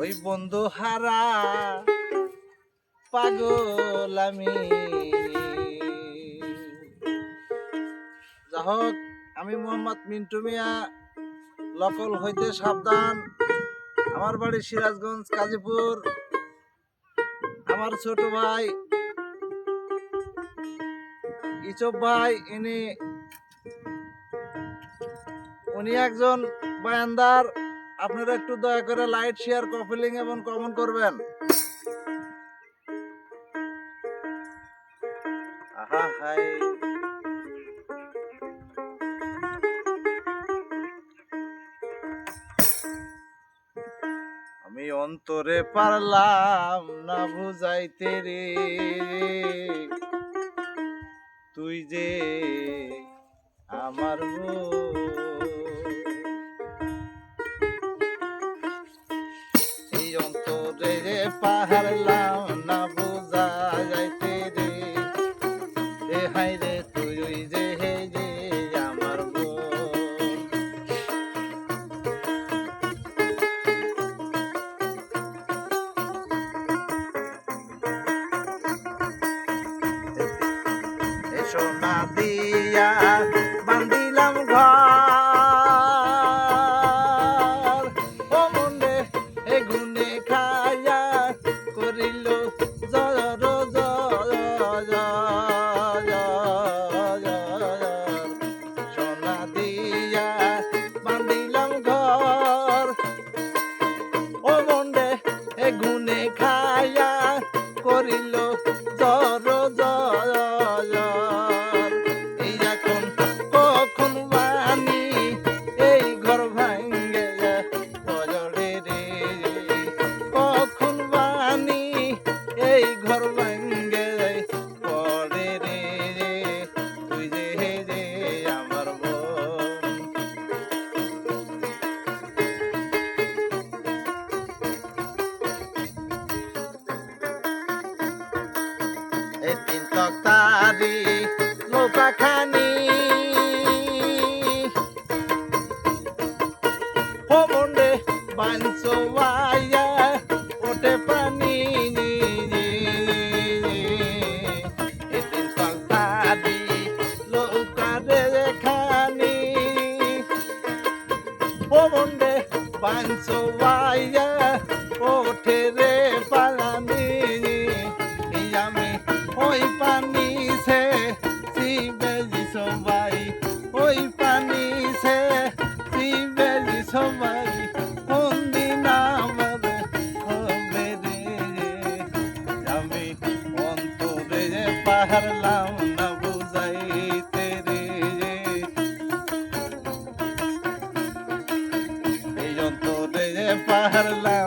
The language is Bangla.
ওই বন্ধু হারা, পাগল আমি। যা হোক, আমি মোহাম্মদ মিন্টু মিয়া লকল হইতে সাবধান। আমার বাড়ি সিরাজগঞ্জ, কাজীপুর। আমার ছোট ভাই ইচব ভাই, ইনি, উনি একজন বায়ানদার আপনারা একটু দয়া করে লাইট শেয়ার কপিলিং এবং কমেন্ট করবেন। আহা, হাই। আমি অন্তরে পারলাম না বুঝাইতে রে। পারলাম না বুঝা যাইতে রে। রে হাই রে যে হে যে আমার বোন। এসো না দিয়া বান্দিলাম ঘর। ও মনে তক্তারি নৌকা পারলাম না বুঝাইতে রে এই অন্তরে পারলাম